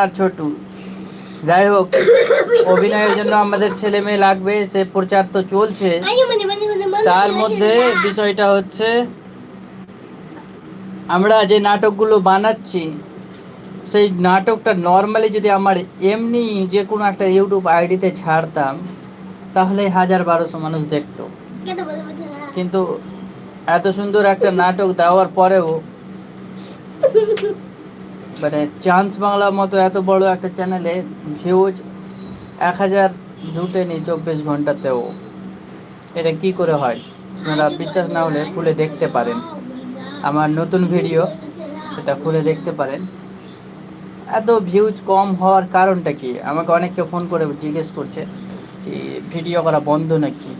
আর ছোটু। যাই হোক অভিনয়ের জন্য আমাদের ছেলে মেয়ে লাগবে সে প্রচার তো চলছে। তার মধ্যে বিষয়টা হচ্ছে আমরা যে নাটকগুলো বানাচ্ছি সেই নাটকটা নর্মালি যদি আমার এমনি যে কোনো একটা ইউটিউব আইডিতে ছাড়তাম তাহলে হাজার বারোশো মানুষ দেখতো। কিন্তু এত সুন্দর একটা নাটক দেওয়ার পরেও মানে চান্স বাংলার মতো এত বড় একটা চ্যানেলে ভিউজ এক হাজার জুটেনি চব্বিশ ঘন্টাতেও। এটা কি করে হয়? আপনারা বিশ্বাস না হলে খুলে দেখতে পারেন। আমার নতুন ভিডিও সেটা খুলে দেখতে পারেন। এত ভিউজ কম হওয়ার কারণটা কি? আমাকে অনেককে ফোন করে জিজ্ঞেস করছে কি ভিডিও করা বন্ধ নাকি?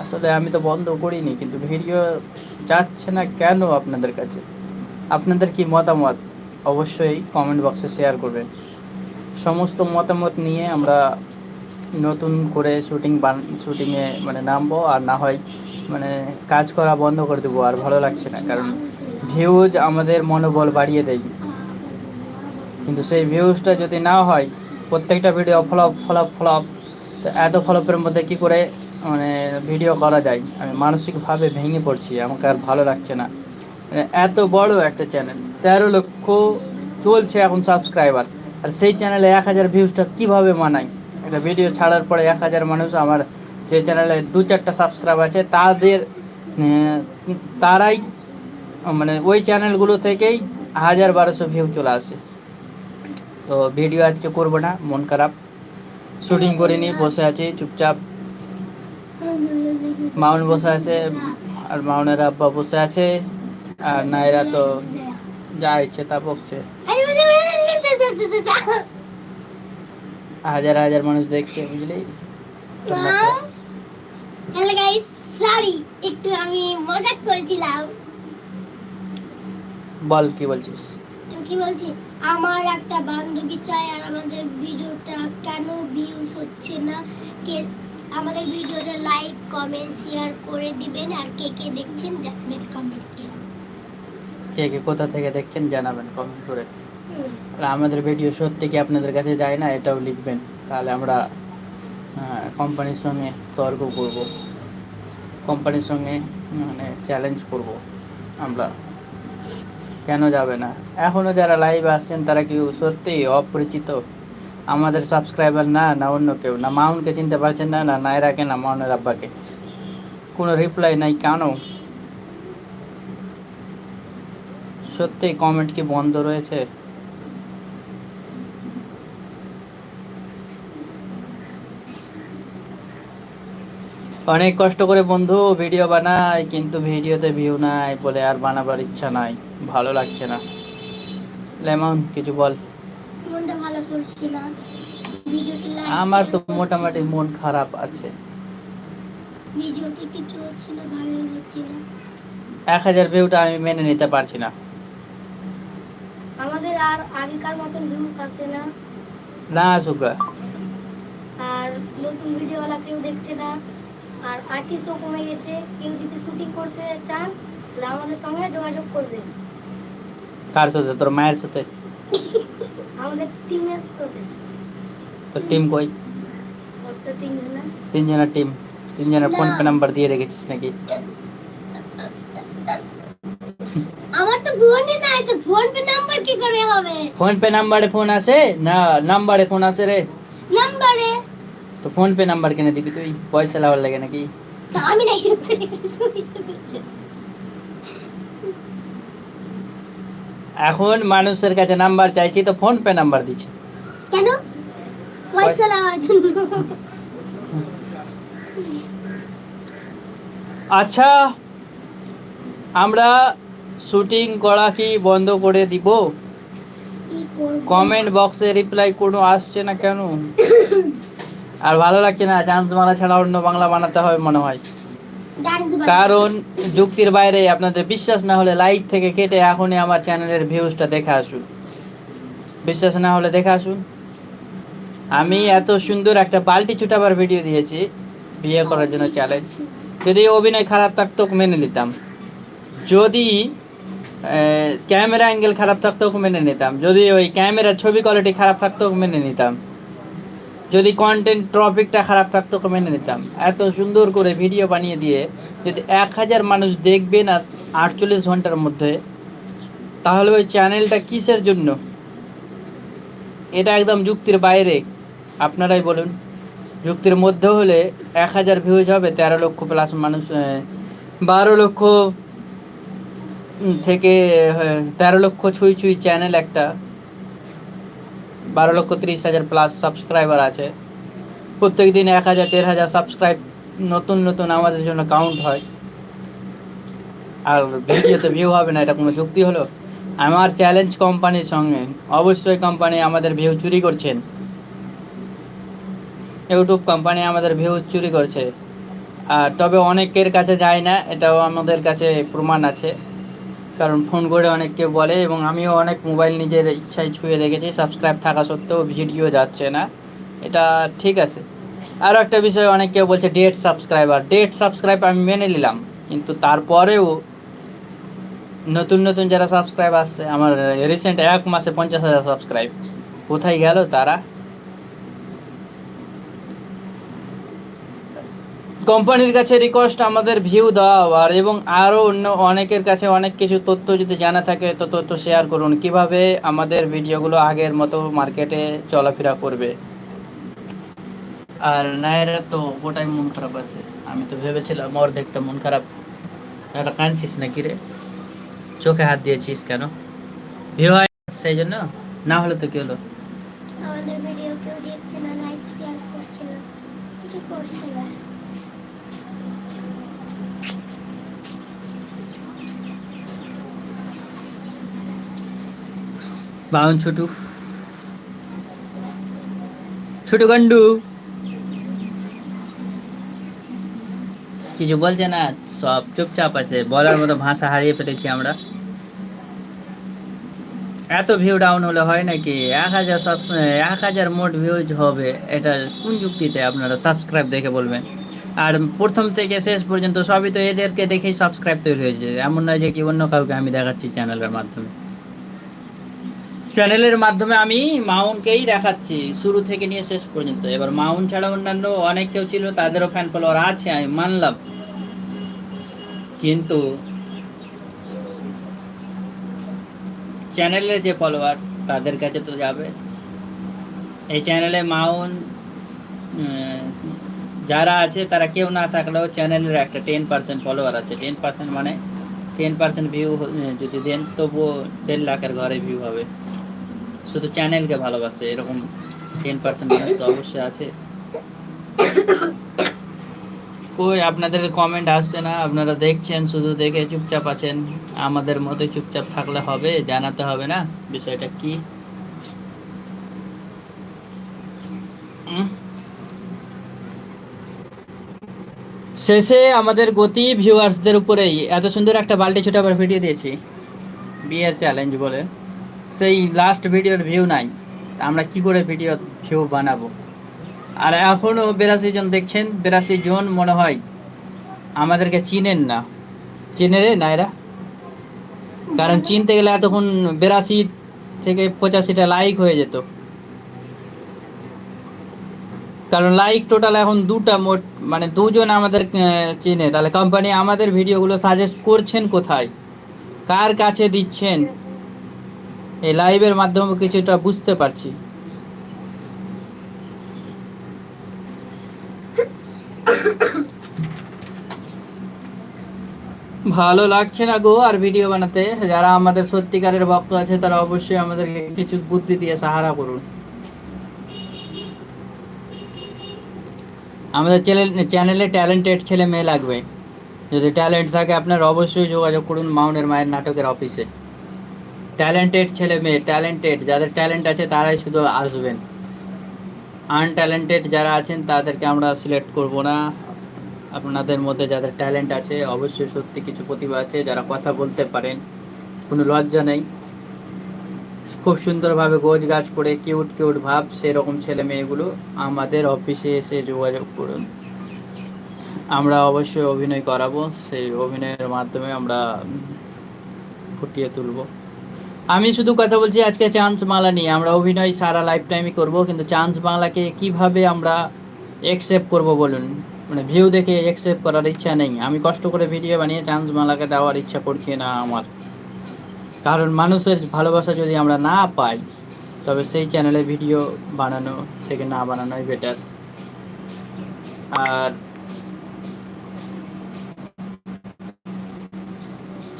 আসলে আমি তো বন্ধ করিনি, কিন্তু ভিডিও যাচ্ছে না কেন আপনাদের কাছে? আপনাদের কি মতামত? অবশ্যই কমেন্ট বক্সে শেয়ার করবেন। সমস্ত মতামত নিয়ে আমরা নতুন করে শুটিং বান শুটিংয়ে মানে নামবো, আর না হয় মানে কাজ করা বন্ধ করে দেবো, আর ভালো লাগছে না, কারণ ভিউজ আমাদের মনোবল বাড়িয়ে দেয়। কিন্তু সেই ভিউজটা যদি না হয়, প্রত্যেকটা ভিডিও ফলপ ফলপ ফলপ তো এত ফলপের মধ্যে কি করে মানে ভিডিও করা যায়? আমি মানসিকভাবে ভেঙে পড়ছি, আমাকে আর ভালো লাগছে না। এত বড় একটা চ্যানেল তেরো লক্ষ চলছে এখন সাবস্ক্রাইবার আর সেই চ্যানেলে এক হাজার ভিউজটা কীভাবে মানায়? একটা ভিডিও ছাড়ার পরে এক হাজার মানুষ আমার যে চ্যানেলে দু চারটা সাবস্ক্রাইব আছে, তাদের তারাই মানে ওই চ্যানেলগুলো থেকেই হাজার বারোশো ভিউ চলে আসে। তো ভিডিও আজকে করব না, মন খারাপ। শুটিং করিনি বসে আছি, চুপচাপ। মাউন বসে আছে, আর মাউনের আব্বা বসে আছে। আর নায়রা তো যা ইচ্ছে তা বকছে। হাজার হাজার মানুষ দেখছে বুঝলি? হ্যালো গাইস সরি একটু আমি মজাক করেছিলাম। বল কি বলছিস? কি বলছি আমার একটা বান্ধবী চাই আর আমাদের ভিডিওটা কেন ভিউজ হচ্ছে না? কে আমাদের ভিডিওটা লাইক কমেন্ট শেয়ার করে দিবেন আর কে কে দেখছেন জানাবেন কমেন্টে কে কে কোথা থেকে দেখছেন জানাবেন কমেন্ট করে। আর আমাদের ভিডিও সত্যি কি আপনাদের কাছে যায় না এটাও লিখবেন। তাহলে আমরা কোম্পানির সঙ্গে তর্ক করব। কোম্পানির সঙ্গে মানে চ্যালেঞ্জ করব আমরা। কেন যাবে না? এখনও যারা লাইভে আসছেন তারা কি সত্যি অপরিচিত? আমাদের সাবস্ক্রাইবার না না অন্য কেউ? না মাউনকে চিনতে পারছেন না না নায়রাকে না মাউনের আব্বাকে? কোনো রিপ্লাই নাই কেন? সত্যি কমেন্ট কি বন্ধ রয়েছে? অনেক কষ্ট করে বন্ধু ভিডিও বানাই কিন্তু ভিডিওতে ভিউ নাই বলে আর বানাবার ইচ্ছা নাই। ভালো লাগছে না। লেমন কিছু বল। মনটা ভালো করছি না। ভিডিওটি লাইক আমার তো মোটামুটি মন খারাপ আছে। ভিডিওটি কিছু হচ্ছে না ভালো হচ্ছে না। এক হাজার ভিউটা আমি মেনে নিতে পারছি না। আমাদের আর আগেকার মতন ভিউজ আসে না। না আসুক আর। নতুন ভিডিওওয়ালা কেউ দেখছে না। আর আর্টিস্টও কমে গেছে। কেউ যদি শুটিং করতে চান তাহলে আমাদের সঙ্গে যোগাযোগ করবেন। কার সাথে? তোর মায়ের সাথে? আমাদের টিমের সাথে। তোর টিম কই? তিনজনের। টিম তিনজনের ফোন পে নাম্বার দিয়ে রেখেছিস নাকি? আমার তো ফোনই নাই তো ফোন পে নাম্বার কি করে হবে? ফোন পে নাম্বারে ফোন আসে? না নাম্বারে ফোন আসে রে। নাম্বারে? তো ফোন পে নাম্বার কিনে দিবি তুই? পয়সা লাগার লাগে নাকি? আমি নাই এখন মানুষের কাছে নাম্বার চাইছি তো ফোন পে নাম্বার দিচ্ছে। কেন? পয়সা লাগার জন্য। আচ্ছা আমরা শুটিং করা কি বন্ধ করে দিব? কমেন্ট বক্সে রিপ্লাই কোনো আসছে না কেন? আর ভালো লাগছে না চান্স বাংলা ছাড়া অন্য বাংলা বানাতে হবে মনে হয়। কারণ যুক্তির বাইরে আপনাদের বিশ্বাস না হলে লাইভ থেকে কেটে এখনই আমার চ্যানেলের ভিউজটা দেখে আসুন। বিশ্বাস না হলে দেখে আসুন। আমি এত সুন্দর একটা বালতি ছুটাবার ভিডিও দিয়েছি, বিয়ে করার জন্য চ্যালেঞ্জ যদি অভিনয় খারাপ থাকতো, মেনে নিতাম। যদি ক্যামেরা অ্যাঙ্গেল খারাপ থাকতেও মেনে নিতাম। যদি ওই ক্যামেরার ছবি কোয়ালিটি খারাপ থাকতেও মেনে নিতাম। যদি কন্টেন্ট টপিকটা খারাপ থাকতো মেনে নিতাম। এত সুন্দর করে ভিডিও বানিয়ে দিয়ে যদি এক হাজার মানুষ দেখবে না আটচল্লিশ ঘণ্টার মধ্যে, তাহলে ওই চ্যানেলটা কিসের জন্য? এটা একদম যুক্তির বাইরে। আপনারাই বলুন। যুক্তির মধ্যে হলে এক হাজার ভিউজ হবে, তেরো লক্ষ প্লাস মানুষ বারো লক্ষ থেকে তেরো লক্ষ ছুঁই ছুঁই চ্যানেল একটা। বারো লক্ষ ত্রিশ হাজার প্লাস সাবস্ক্রাইবার আছে। প্রত্যেক দিন এক হাজার, দেড় হাজার সাবস্ক্রাইব নতুন নতুন আমাদের জন্য কাউন্ট হয়। আর ভিডিওতে ভিউ হবে না, এটা কোনো যুক্তি হলো? আমার চ্যালেঞ্জ কোম্পানির সঙ্গে, অবশ্যই কোম্পানি আমাদের ভিউ চুরি করছেন। ইউটিউব কোম্পানি আমাদের ভিউ চুরি করছে। আর তবে অনেকের কাছে যায় না, এটাও আমাদের কাছে প্রমাণ আছে। কারণ ফোন করে অনেককে বলে এবং আমিও অনেক মোবাইল নিজের ইচ্ছায় ছুঁয়ে দেখেছি সাবস্ক্রাইব থাকা সত্ত্বেও ভিডিও যাচ্ছে না। এটা ঠিক আছে। আরও একটা বিষয় অনেকে বলছে ডেট সাবস্ক্রাইবার ডেট সাবস্ক্রাইব আমি মেনে নিলাম, কিন্তু তারপরেও নতুন নতুন যারা সাবস্ক্রাইব আসছে, আমার রিসেন্ট এক মাসে পঞ্চাশ হাজার সাবস্ক্রাইব কোথায় গেল তারা? কোম্পানির কাছে রিকোয়েস্ট আমাদের ভিউ দাও আর এবং আরও অন্য অনেকের কাছে অনেক কিছু তথ্য যদি জানা থাকে তো তথ্য শেয়ার করুন। কীভাবে আমাদের ভিডিওগুলো আগের মতো মার্কেটে চলাফেরা করবে? আর নায়েরা তো গোটাই মন খারাপ আছে। আমি তো ভেবেছিলাম অর্ধেকটা মন খারাপ। একটা কাঁদছিস নাকি রে? চোখে হাত দিয়েছিস কেন? ভিউ হয় সেই জন্য? না হলে তো কি হলো? আমাদের ভিডিও কেউ দেখছে না লাইক শেয়ার করছে না। কিছু করছে না। বাউন ছোটু। ছোট গন্ডু। কিছু বলছে না, সব চুপচাপ আছে, বলার মতো ভাষা হারিয়ে ফেলেছি আমরা। এত ভিউ ডাউন হলে হয় নাকি? এক হাজার সব এক হাজার মোট ভিউজ হবে, এটা কোন যুক্তিতে আপনারা সাবস্ক্রাইব দেখে বলবেন? আর প্রথম থেকে শেষ পর্যন্ত সবই তো এদেরকে দেখেই সাবস্ক্রাইব তৈরি হয়েছে, এমন নয় যে কি অন্য কাউকে আমি দেখাচ্ছি চ্যানেলের মাধ্যমে। চ্যানেলের মাধ্যমে আমি মাউন্টকেই দেখাচ্ছি। শুরু থেকে নিয়ে শেষ পর্যন্ত। এবার মাউন্ট ছাড়া অন্যান্য অনেক কেউ ছিল, তাদেরও ফ্যান ফলোয়ার আছে, আমি মানলাম। কিন্তু চ্যানেলের যে ফলোয়ার তাদের কাছে তো যাবে। এই চ্যানেলে মাউন্ট যারা আছে, তারা কেউ না থাকলেও চ্যানেলের একটা টেন পার্সেন্ট ফলোয়ার আছে। টেন পার্সেন্ট মানে টেন পার্সেন্ট ভিউ যদি দেন, তবুও দেড় লাখের ঘরে ভিউ হবে। শুধু চ্যানেলকে ভালোবাসে, এরকম টেন পার্সেন্ট মানুষ তো অবশ্যই আছে। কই, আপনাদের কমেন্ট আসছে না? আপনারা দেখছেন, শুধু দেখে চুপচাপ আছেন। আমাদের মতো চুপচাপ থাকলে হবে, জানাতে হবে না। বিষয়টা কি? শেষে আমাদের গতি ভিউয়ার্সদের উপরেই এত সুন্দর একটা বাল্টি ছোট আবার ভিডিও দিয়েছি। বিয়ের চ্যালেঞ্জ বলে। সেই লাস্ট ভিডিওর ভিউ নাই। আমরা কি করে ভিডিও ভিউ বানাবো? আর এখনও বিরাশি জন দেখছেন, বিরাশি জন মনে হয় আমাদেরকে চিনেন না। চিনে রে নাইরা কারণ চিনতে গেলে এতক্ষণ বিরাশি থেকে পঁচাশিটা লাইক হয়ে যেত। কারণ লাইক টোটাল এখন দুটা মোট মানে দুজন আমাদের চিনে। তাহলে কোম্পানি আমাদের ভিডিওগুলো সাজেস্ট করছেন কোথায়? কার কাছে দিচ্ছেন? এই লাইভের মাধ্যমে কিছুটা বুঝতে পারছি। ভালো লাগছে না গো আর ভিডিও বানাতে। যারা আমাদের সত্যিকারের ভক্ত আছে, তারা অবশ্যই আমাদেরকে কিছু বুদ্ধি দিয়ে সাহারা করুন। আমাদের চ্যানেল ট্যালেন্টেড ছেলে মেয়ে লাগবে। যদি ট্যালেন্ট থাকে আপনার অবশ্যই যোগাযোগ করুন মাউনের মায়ের নাটকের অফিসে ট্যালেন্টেড ছেলে মেয়ে ট্যালেন্টেড যাদের ট্যালেন্ট আছে তারাই শুধু আসবেন। আনট্যালেন্টেড যারা আছেন তাদেরকে আমরা সিলেক্ট করব না। আপনাদের মধ্যে যাদের ট্যালেন্ট আছে, অবশ্যই সত্যি কিছু প্রতিভা আছে যারা কথা বলতে পারেন। কোনো লজ্জা নেই। খুব সুন্দরভাবে গোছ গাছ করে কিউট কিউট ভাব, সেরকম ছেলে মেয়েগুলো আমাদের অফিসে এসে যোগাযোগ করুন। আমরা অবশ্যই অভিনয় করাবো, সেই অভিনয়ের মাধ্যমে আমরা ফুটিয়ে তুলবো। আমি শুধু কথা বলছি, আজকে চান্স বাংলা নিয়ে। আমরা অভিনয় সারা লাইফ টাইমই করব, কিন্তু চান্স বাংলাকে কীভাবে আমরা একসেপ্ট করব বলুন? মানে ভিউ দেখে একসেপ্ট করার ইচ্ছা নেই। আমি কষ্ট করে ভিডিও বানিয়ে চান্স বাংলাকে দেওয়ার ইচ্ছা করছি না আমার। কারণ মানুষের ভালোবাসা যদি আমরা না পাই, তবে সেই চ্যানেলে ভিডিও বানানো থেকে না বানানোই বেটার আর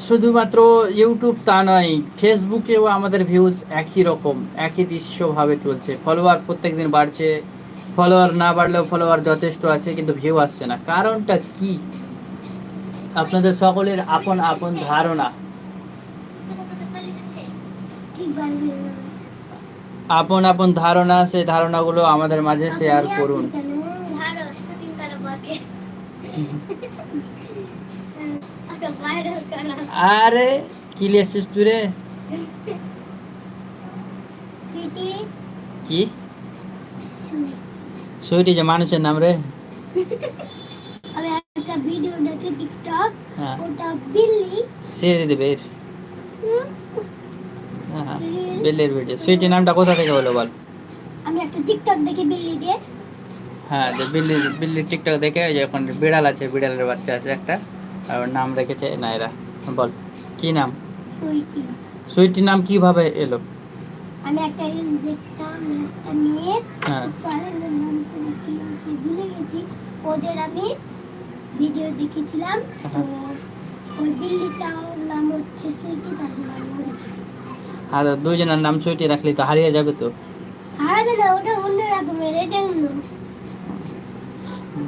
শুধুমাত্র ইউটিউব তা নয় ফেসবুকেও আমাদের ভিউজ একই রকম, একই দৃশ্যভাবে চলছে। ফলোয়ার প্রত্যেক দিন বাড়ছে ফলোয়ার না বাড়লেও ফলোয়ার যথেষ্ট আছে, কিন্তু ভিউ আসছে না। কারণটা কি? আপনাদের সকলের আপন আপন ধারণা ঠিক বলবেন না। আপন আপন ধারণা সেই ধারণাগুলো আমাদের মাঝে শেয়ার করুন। করো। আরে কি লিয়েছিস তুই রে? কি. সুইটি। যে মানুষের নাম রে? আমি একটা ভিডিও দেখে টিকটক হ্যাঁ। ওটা বিল্লি। ছেড়ে দেবে হ্যাঁ বিল্লির ভিডিও সুইটি নামটা কোথা থেকে হলো বল? আমি একটা টিকটক দেখে বিল্লি দিয়ে। হ্যাঁ যে বিল্লি বিল্লির টিকটক দেখে যে এখন বিড়াল আছে বিড়ালের বাচ্চা আছে একটা। আর ওর নাম রেখেছে নাইরা বল কি নাম? সুইটি। সুইটির নাম কীভাবে এলো? আমি একটা রিলস দেখতাম একটা মেয়ে হ্যাঁ। চ্যানেলের নাম কি আছে ভুলে গেছি। ওদের আমি ভিডিও দেখেছিলাম। তো ওই বিল্লিটার নাম হচ্ছে সুইটি তার রেখেছি আর দুজনের নাম সুইটি রাখলি তো হারিয়ে যাবে তো। হারাবে না ওটা অন্য রকমের এটা অন্য।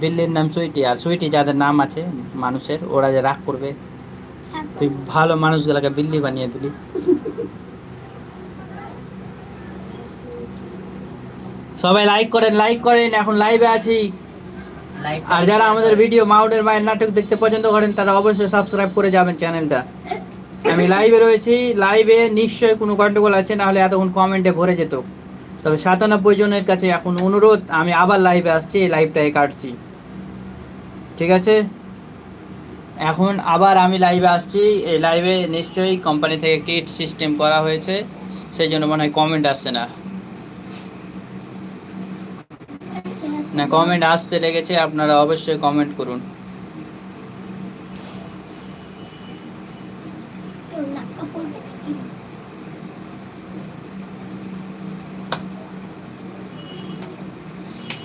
বিল্লির নাম সুইটি আর সুইটি যাদের নাম আছে মানুষের ওরা যে রাগ করবে। তুই এখন ভালো মানুষগুলোকে বিল্লি বানিয়ে দিলি। সবাই লাইক করেন লাইক করেন এখন লাইভে আছি। আর যারা আমাদের ভিডিও মাউডের মায়ের নাটক দেখতে পছন্দ করেন তারা অবশ্যই সাবস্ক্রাইব করে যাবেন চ্যানেলটা আমি লাইভে রয়েছি। লাইভে নিশ্চয়ই কোনো গন্ডগোল আছে না হলে এতক্ষণ কমেন্টে ভরে যেত। তবে সাতানব্বই জনের কাছে এখন অনুরোধ, আমি আবার লাইভে আসছি, এই লাইভটাই কাটছি। ঠিক আছে? এখন আবার আমি লাইভে আসছি। এই লাইভে নিশ্চয়ই কোম্পানি থেকে কিট সিস্টেম করা হয়েছে, সেই জন্য মনে হয় কমেন্ট আসছে না। না কমেন্ট আসতে লেগেছে, আপনারা অবশ্যই কমেন্ট করুন কেউ নাক্কা পড়বে নাকি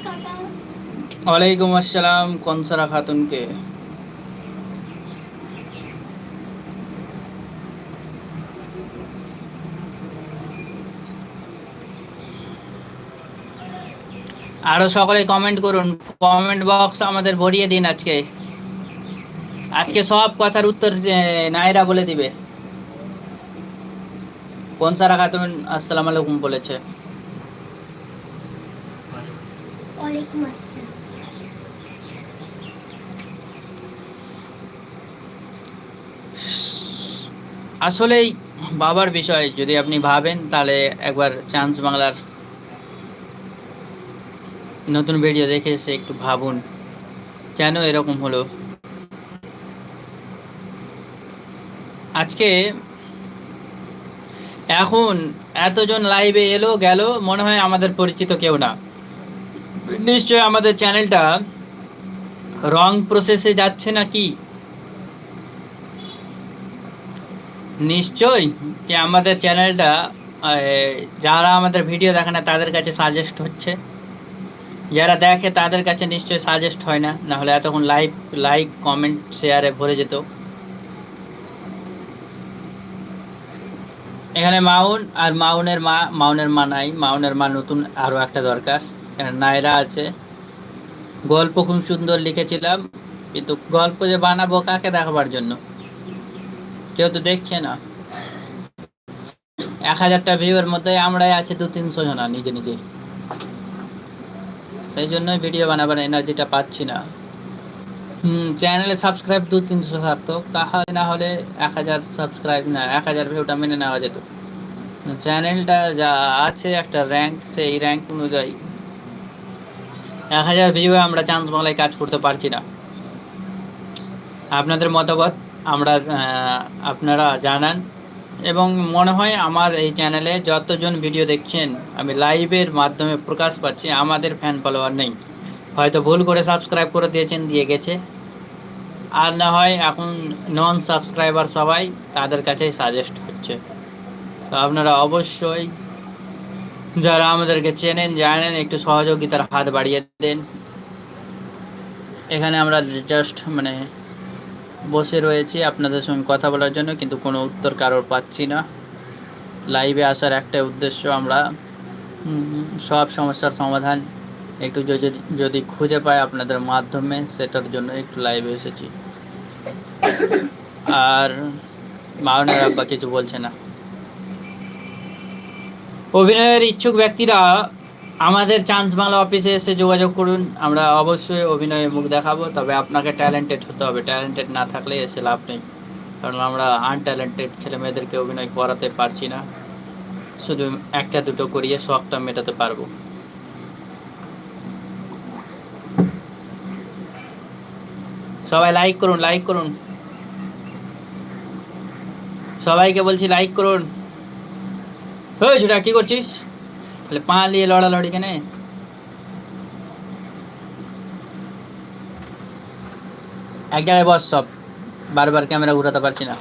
কাকা ওয়ালাইকুম আসসালাম কনসারা খাতুনকে? আরও সকলে কমেন্ট করুন কমেন্ট বক্স আমাদের ভরিয়ে দিন আজকে। আজকে সব কথার উত্তর নায়রা বলে দিবে। কনসারা খাতুন, আসসালামু আলাইকুম বলেছে। ওয়ালাইকুম আসসালাম। আসলেই বাবার বিষয় যদি আপনি ভাবেন, তাহলে একবার চান্স বাংলার নতুন ভিডিও দেখে এসে একটু ভাবুন, কেন এরকম হলো? আজকে এখন এতজন লাইভে এলো, গেল, মনে হয় আমাদের পরিচিত কেউ না। নিশ্চয় আমাদের চ্যানেলটা রং প্রসেসে যাচ্ছে না কি? নিশ্চয়ই যে আমাদের চ্যানেলটা যারা আমাদের ভিডিও দেখে না, তাদের কাছে সাজেস্ট হচ্ছে। যারা দেখে, তাদের কাছে নিশ্চয়ই সাজেস্ট হয় না। না হলে এতক্ষণ লাইক লাইক কমেন্ট শেয়ারে ভরে যেত। এখানে মাউন আর মাউনের মা মাউনের মা নাই, মাউনের মা নতুন আরও একটা দরকার। নায়রা আছে। গল্প খুব সুন্দর লিখেছিলাম, কিন্তু গল্প যে বানাবো কাকে দেখাবার জন্য? কেউ তো দেখছে না। এক হাজারটা ভিউয়ের মধ্যে আমরাই আছি দু তিনশো জনা নিজে নিজে। সেই জন্যই ভিডিও বানাবার এনার্জিটা পাচ্ছি না। হুম চ্যানেলে সাবস্ক্রাইব দু তিনশো থাকতো তাহলে না হলে এক হাজার সাবস্ক্রাইব না, এক হাজার ভিউটা মেনে নেওয়া যেত। চ্যানেলটা যা আছে একটা র্যাঙ্ক সেই র্যাঙ্ক অনুযায়ী। এক হাজার ভিউয়ে আমরা চান্স বাংলায় কাজ করতে পারছি না। আপনাদের মতামত? আমরা আপনারা জানান। এবং মনে হয় আমার এই চ্যানেলে যতজন ভিডিও দেখছেন, আমি লাইভের মাধ্যমে প্রকাশ পাচ্ছি, আমাদের ফ্যান ফলোয়ার নেই। হয়তো ভুল করে সাবস্ক্রাইব করে দিয়েছেন, দিয়ে গেছে। আর না হয় এখন নন সাবস্ক্রাইবার সবাই তাদের কাছেই সাজেস্ট হচ্ছে। তো আপনারা অবশ্যই যারা আমাদেরকে চেনেন, জানেন, একটু সহযোগিতার হাত বাড়িয়ে দেন। এখানে আমরা জাস্ট মানে বসে রয়েছি আপনাদের সঙ্গে কথা বলার জন্য, কিন্তু কোনো উত্তর কারোর পাচ্ছি না। লাইভে আসার একটা উদ্দেশ্য আমরা সব সমস্যার সমাধান একটু যদি যদি খুঁজে পাই আপনাদের মাধ্যমে, সেটার জন্য একটু লাইভে এসেছি। আর মাওনের আব্বা কিছু বলছে না। অভিনয়ের ইচ্ছুক ব্যক্তিরা আমাদের চান্স বাংলা অফিসে এসে যোগাযোগ করুন। আমরা অবশ্যই অভিনয়ে মুখ দেখাবো, তবে আপনাকে ট্যালেন্টেড হতে হবে। ট্যালেন্টেড না থাকলে এসে লাভ নেই। কারণ আমরা আনট্যালেন্টেড ছেলে মেয়েদেরকে অভিনয় করাতে পারছি না। শুধু একটা দুটো করিয়ে শখটা মেটাতে পারব। সবাই লাইক করুন লাইক করুন। সবাইকে বলছি লাইক করুন। ওই ঝুটা কি করছিস? খালি পা নিয়ে লড়ালড়ি কেনে এক জায়গায় বস সব বারবার ক্যামেরা ঘুরাতে পারছি না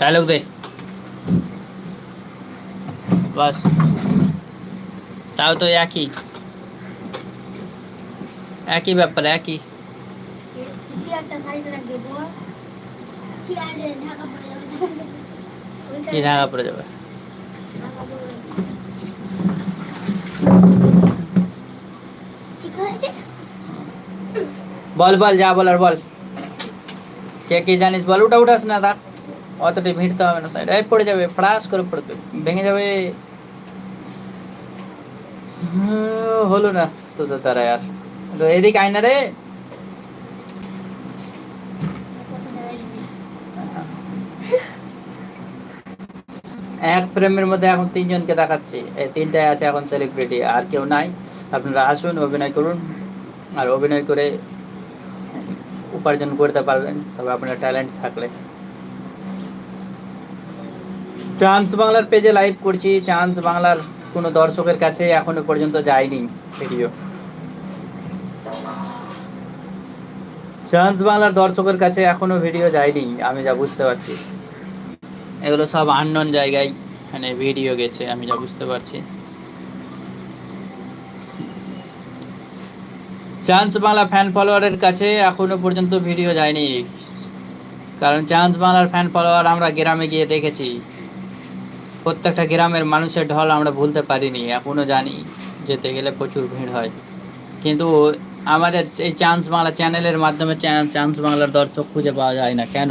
ডায়লগ দে বাস তাও তো একই একই ব্যাপার একই চেয়ারটা সাইডে রাখবে বস চেয়ারে ঢাকা পড়ে যাবে কি ঢাকা পড়ে যাবে বল বল যা বল আর বল। কে কে জানিস বল উঠা উঠাস না থাক অতটা ভিড়তে হবে না সাইড এই পড়ে যাবে ফড়াস করে পড়বে ভেঙে যাবে। হুম, হলো না তো তারা আর। এদিকে আয় না রে। এক ফ্রেমের মধ্যে এখন তিনজনকে দেখাচ্ছি। এই তিনটায় আছে এখন সেলিব্রিটি আর কেউ নাই। আপনারা আসুন, অভিনয় করুন, আর অভিনয় করে উপার্জন করতে পারবেন। তবে আপনার ট্যালেন্ট থাকলে। চান্স বাংলার পেজে লাইভ করছি। চান্স বাংলার কোনো দর্শকের কাছে এখনও পর্যন্ত যায়নি ভিডিও চান্স বাংলার দর্শকের কাছে এখনও ভিডিও যায়নি, আমি যা বুঝতে পারছি। এগুলো সব আননন জায়গায় মানে ভিডিও গেছে, আমি যা বুঝতে পারছি। চান্স বাংলা ফ্যান ফলোয়ারের কাছে এখনও পর্যন্ত ভিডিও যায়নি। কারণ চান্স বাংলার ফ্যান ফলোয়ার আমরা গ্রামে গিয়ে দেখেছি। প্রত্যেকটা গ্রামের মানুষের ঢল আমরা ভুলতে পারিনি, এখনও জানি, যেতে গেলে প্রচুর ভিড় হয়। কিন্তু আমাদের এই চান্স বাংলা চ্যানেলের মাধ্যমে চান্স বাংলার দর্শক খুঁজে পাওয়া যায় না, কেন?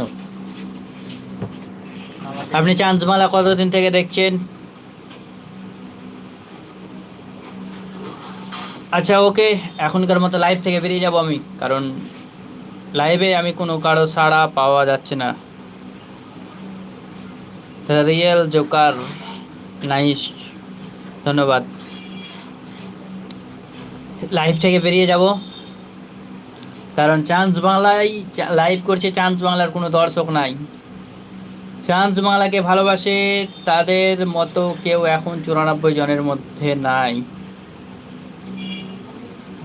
আপনি চান্স বাংলা কতদিন থেকে দেখছেন? আচ্ছা ওকে, এখনকার মতো লাইভ থেকে বেরিয়ে যাব আমি, কারণ লাইভে আমি কোনো কারও সাড়া পাওয়া যাচ্ছে না। রিয়েল জোকার নাইস, ধন্যবাদ। লাইভ থেকে বেরিয়ে যাব, কারণ চান্স বাংলায় লাইভ করছে চান্স বাংলার কোনো দর্শক নাই। চান্স বাংলাকে ভালোবাসে, তাদের মতো কেউ এখন চুরানব্বই জনের মধ্যে নাই।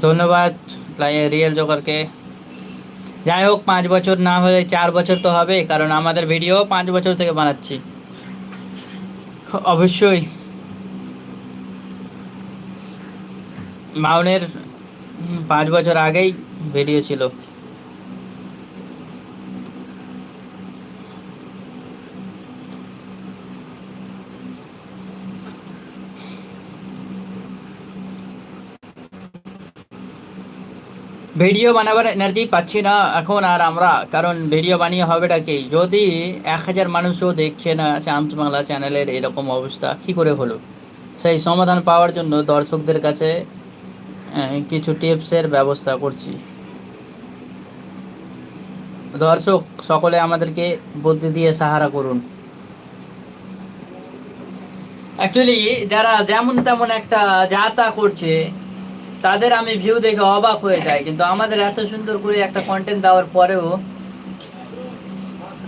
ধন্যবাদ রিয়েল জোকারকে যাই হোক, পাঁচ বছর না হলে চার বছর তো হবে, কারণ আমাদের ভিডিও পাঁচ বছর থেকে বানাচ্ছি। অবশ্যই। মাউনের পাঁচ বছর আগেই ভিডিও ছিল। ভিডিও বানাবার এনার্জি পাচ্ছি না এখন আর আমরা, কারণ ভিডিও বানিয়ে হবেটা কি? যদি এক হাজার মানুষও দেখছে না চান্স বাংলা চ্যানেলের এরকম অবস্থা, কি করে হলো? সেই সমাধান পাওয়ার জন্য দর্শকদের কাছে কিছু টিপসের ব্যবস্থা করছি। দর্শক, সকলে আমাদেরকে বুদ্ধি দিয়ে সাহারা করুন। অ্যাকচুয়ালি যারা যেমন তেমন একটা যা করছে তাদের আমি ভিউ দেখে অবাক হয়ে যাই, কিন্তু আমাদের এত সুন্দর করে একটা কন্টেন্ট দেওয়ার পরেও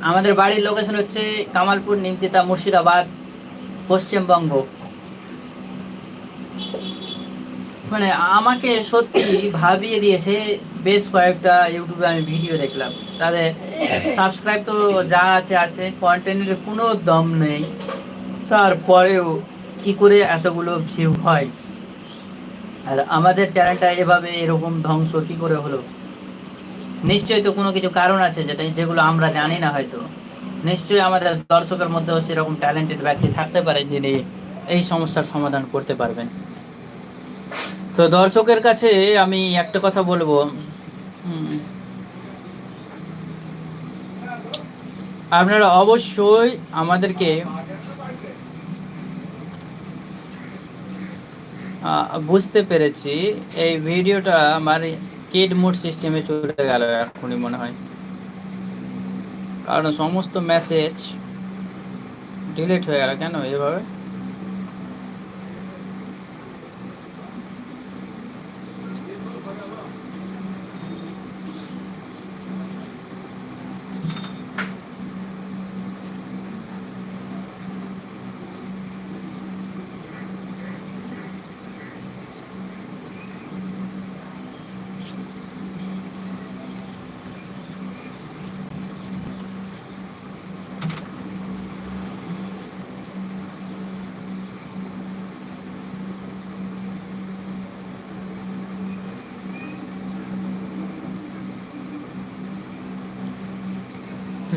আমাদের বাড়ির লোকেশন হচ্ছে কামালপুর, নিমতিতা, মুর্শিদাবাদ, পশ্চিমবঙ্গ। মানে আমাকে সত্যি ভাবিয়ে দিয়েছে, বেশ কয়েকটা ইউটিউবে আমি ভিডিও দেখলাম। তাদের সাবস্ক্রাইব তো যা আছে আছে কন্টেন্টের কোনো দম নেই। তারপরেও কি করে এতগুলো ভিউ হয়? আর আমাদের চ্যানেলটা এভাবে এরকম ধ্বংস কি করে হলো? নিশ্চয়ই তো কোনো কিছু কারণ আছে যেটা, যেগুলো আমরা জানি না হয়তো। নিশ্চয়ই আমাদের দর্শকের মধ্যেও সেরকম ট্যালেন্টেড ব্যক্তি থাকতে পারে যিনি এই সমস্যার সমাধান করতে পারবেন। তো দর্শকের কাছে আমি একটা কথা বলব। আপনারা অবশ্যই আমাদেরকে বুঝতে পেরেছি। এই ভিডিওটা আমার কিড মোড সিস্টেমে চলে গেল এখনই মনে হয়। কারণ সমস্ত মেসেজ ডিলিট হয়ে গেল কেন এভাবে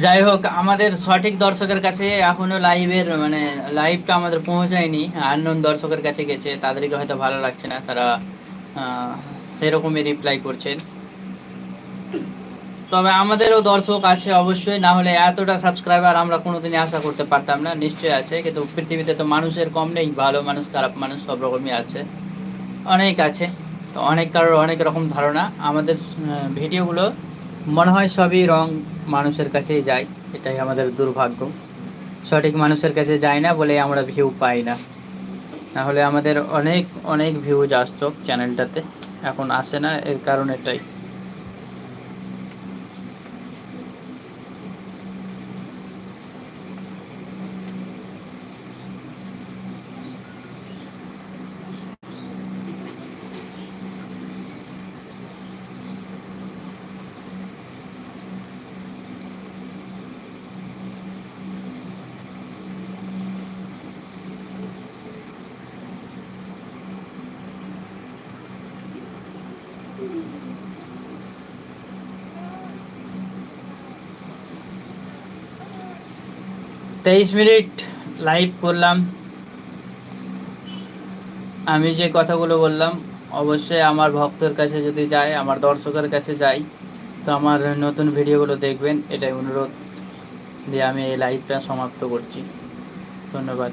যাই হোক, আমাদের সঠিক দর্শকের কাছে এখনও লাইভের মানে লাইভটা আমাদের পৌঁছায়নি। আননোন দর্শকের কাছে গেছে, তাদেরকে হয়তো ভালো লাগছে না, তারা সেরকমই রিপ্লাই করছেন। তবে আমাদেরও দর্শক আছে অবশ্যই, না হলে এতটা সাবস্ক্রাইবার আমরা কোনোদিনই আশা করতে পারতাম না, নিশ্চয়ই আছে, কিন্তু পৃথিবীতে তো মানুষের কম নেই, ভালো মানুষ, খারাপ মানুষ সব রকমই আছে, অনেক আছে, তো অনেক কারোর অনেক রকম ধারণা। আমাদের ভিডিওগুলো মনে হয় সবই রং মানুষের কাছেই যায়, এটাই আমাদের দুর্ভাগ্য। সঠিক মানুষের কাছে যায় না বলে আমরা ভিউ পাই না। নাহলে আমাদের অনেক অনেক ভিউজ আসতো চ্যানেলটাতে এখন আসে না, এর কারণ এটাই। তেইশ মিনিট লাইভ করলাম। আমি যে কথাগুলো বললাম, অবশ্যই আমার ভক্তের কাছে যদি যায়, আমার দর্শকের কাছে যাই, তো আমার নতুন ভিডিওগুলো দেখবেন। এটাই অনুরোধ দিয়ে আমি এই লাইভটা সমাপ্ত করছি। ধন্যবাদ।